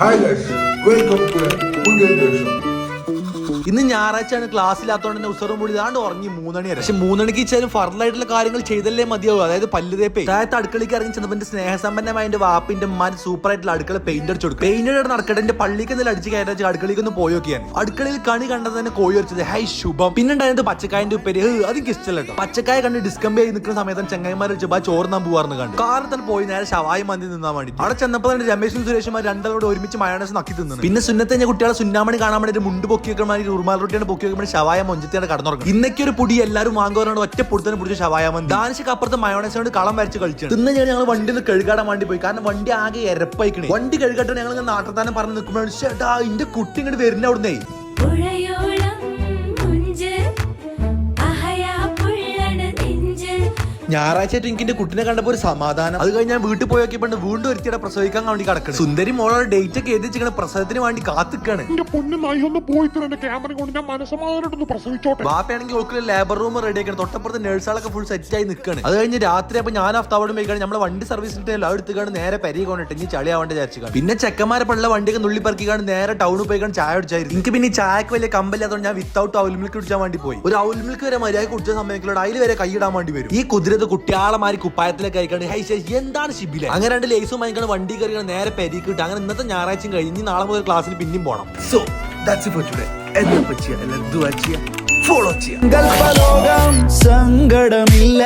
paylaş. Welcome to Bugün Görüşmek ഇന്ന് ഞായറാഴ്ചയാണ് class ഇല്ലാത്തതുകൊണ്ട് തന്നെ ഉസറും കൂടി ഇതാണ്ട് ഉറങ്ങി മൂന്നണി വരെ പക്ഷെ മൂന്നണിക്ക് വെച്ചാലും ഫർദായിട്ടുള്ള കാര്യങ്ങൾ ചെയ്തല്ലേ മതിയാവും അതായത് പല്ല് തേപ്പേ. താഴത്തെ അടുക്കളയ്ക്ക് ഇറങ്ങി ചെന്നപ്പോൾ എന്റെ സ്നേഹസമ്പന്നമായ എന്റെ വാപ്പിന്റെ മാൻ സൂപ്പർ ആയിട്ടുള്ള അടുക്കള പെയിന്റ് അടിച്ചു കൊടുക്കും പെയിന്റ് അടുത്ത് നടക്കട്ടെ എന്റെ പള്ളിക്ക് എന്തെങ്കിലും അടിച്ച് കയറ്റാ അടുക്കളയ്ക്ക് ഒന്ന് പോയി നോക്കിയാൻ. അടുക്കളയിൽ കണി കണ്ടത് തന്നെ കോഴി വരച്ചത് ഹൈ ശുഭം. പിന്നെ ഉണ്ടായത് പച്ചക്കായന്റെ ഉപ്പേരി. അത് ഇഷ്ടമല്ല കേട്ടോ. പച്ചക്കായ കണ്ട് ഡിസ്കംബ് ചെയ്ത് നിൽക്കുന്ന സമയത്ത് ചെങ്ങന്മാർ വെച്ചപ്പോൾ ആ ചോറ് നാൻ പോവാർന്ന് കണ്ടു. കാറിൽ തന്നെ പോയി നേരെ ശവായി മന്തി നിന്നാൻ വേണ്ടി. അവിടെ ചെന്നപ്പോൾ തന്നെ രമേശും സുരേഷുമാർ രണ്ടാളോട് ഒരുമിച്ച് മയോണസ് നക്കി തിന്നു പിന്നെ സുന്നത്തെ കുട്ടികളെ സുന്നാമണി കാണാൻ വേണ്ടി മുണ്ട് പൊക്കി ഉറുമാൽ റൊട്ടിയാണ് പൊക്കി വെക്കുമ്പോൾ ഷവായ മൊഞ്ചത്തിയാണ് കടന്നുറങ്ങും ഇന്നൊക്കെ ഒരു പൊടി എല്ലാവരും വാങ്ങുന്നവരാണ് ഒറ്റ പൊടുത്തന്നെ പിടിച്ച ശവായ മന്തി ദാനിശക്ക് അപ്പുറത്ത് മയോണൈസ് കൊണ്ട് കളം വരച്ച് കളിച്ചു തിന്ന് ഞാൻ ഞങ്ങൾ വണ്ടി ഒന്ന് കഴുകാടാൻ വേണ്ടി പോയി. കാരണം വണ്ടി ആകെ എരപ്പായിക്കണേ. വണ്ടി കഴുകട്ടെ ഞങ്ങൾ നാട്ടത്താനം പറഞ്ഞ് നിൽക്കുമ്പോഴാണ് ചേട്ടാ ഇന്റെ കുട്ടി ഇങ്ങോട്ട് വരുന്ന അവിടുന്നേ. ഞായറാഴ്ച ആയിട്ട് എനിക്ക് എന്റെ കുട്ടിനെ കണ്ടപ്പോ ഒരു സമാധാനം. അത് കഴിഞ്ഞ് ഞാൻ വീട്ടിൽ പോയി നോക്കിയപ്പോൾ വീണ്ടും ഒരുത്തിയുടെ പ്രസവിക്കാൻ വേണ്ടി കിടക്കണം. സുന്ദരി മോളോട് ഡേറ്റ് ഒക്കെ എഴുതി വെച്ചിങ്ങനെ പ്രസവത്തിന് വേണ്ടി കാത്തിക്കാണ്. എന്റെ പൊന്നു നായി ഒന്ന് പോയി എന്റെ ക്യാമറ കൊണ്ട് ഞാൻ മനസ്സമാധാനമായിട്ടൊന്ന് പ്രസവിച്ചോട്ടെ. ബാപ്പയാണെങ്കിൽ ഓക്കിൽ ലേബർ റൂം റെഡി ആക്കണം. തൊട്ടപ്പുറത്ത് നേഴ്സുകളൊക്കെ ഫുൾ സെറ്റ് ആയി നിൽക്കാണ് അത് കഴിഞ്ഞ് രാത്രി അപ്പൊ ഞാൻ അഫ്താവോട് പോയിക്കാണ് നമ്മളെ വണ്ടി സർവീസിന്റെ ലവ് എടുത്തുകൊണ്ട് നേരെ പെരി കൊണ്ടിട്ട് ഇനി ചളി ആവേണ്ട വിചാരിച്ചു പിന്നെ ചെക്കന്മാരെ പള്ള വണ്ടിയൊക്കെ നുള്ളി പറക്കിക്കാണ് നേരെ ടൗണിൽ പോയിക്കാണ് ചായ അടിച്ചായിരുന്നു എനിക്ക് പിന്നെ ചായക്ക് വലിയ കമ്പല്ലാത്തതുകൊണ്ട് ഞാൻ വിത്തൗട്ട് ഔൽ മിൽക്ക് കുടിച്ചാൻ വേണ്ടി പോയി. ഒരു ഔൽ മിൽക്ക് വരെ മര്യാദ കുടിച്ച സമയത്തിലൂടെ അതിൽ വരെ കൈയിടാൻ വേണ്ടി വരും. ഈ കുതിരത് കുട്ടിയാളമാരി കുപ്പായത്തിലേക്ക് കഴിക്കാണ്ട് ഹൈ ശേ എന്താണ് ശിബിലെ? അങ്ങനെ രണ്ട് ലേസും വാങ്ങിക്കാണ് വണ്ടി കയറി നേരെ പെരി കിട്ടും അങ്ങനെ ഇന്നത്തെ ഞായറാഴ്ചയും കഴിഞ്ഞ് നാളെ മുതൽ ക്ലാസ്സിൽ പിന്നെയും പോകണം സോ ദാറ്റ്സ് ഫോർ ടുഡേ എന്താ പറ്റിയ ഫോളോ ചെയ്യാം? സങ്കടമില്ല.